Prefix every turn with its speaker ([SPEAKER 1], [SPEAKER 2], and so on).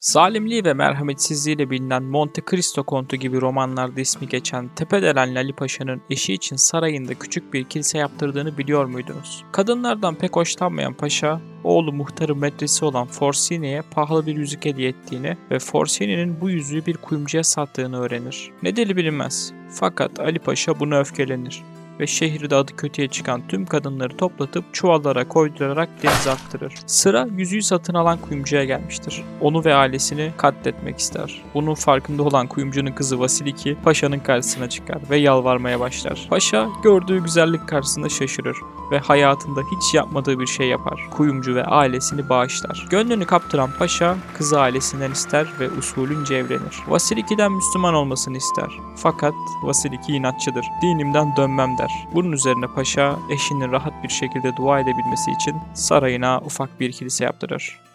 [SPEAKER 1] Zalimliği ve merhametsizliğiyle bilinen Monte Cristo Kontu gibi romanlarda ismi geçen Tepedelen Ali Paşa'nın eşi için sarayında küçük bir kilise yaptırdığını biliyor muydunuz? Kadınlardan pek hoşlanmayan paşa, oğlu muhtarı medresi olan Forsini'ye pahalı bir yüzük hediye ettiğini ve Forsini'nin bu yüzüğü bir kuyumcuya sattığını öğrenir. Nedeni bilinmez. Fakat Ali Paşa buna öfkelenir ve şehirde adı kötüye çıkan tüm kadınları toplatıp çuvallara koydurarak denize attırır. Sıra yüzüğü satın alan kuyumcuya gelmiştir. Onu ve ailesini katletmek ister. Bunun farkında olan kuyumcunun kızı Vasiliki paşanın karşısına çıkar ve yalvarmaya başlar. Paşa gördüğü güzellik karşısında şaşırır ve hayatında hiç yapmadığı bir şey yapar. Kuyumcu ve ailesini bağışlar. Gönlünü kaptıran paşa kızı ailesinden ister ve usulünce evlenir. Vasiliki'den Müslüman olmasını ister. Fakat Vasiliki inatçıdır. Dinimden dönmem der. Bunun üzerine paşa eşinin rahat bir şekilde dua edebilmesi için sarayına ufak bir kilise yaptırır.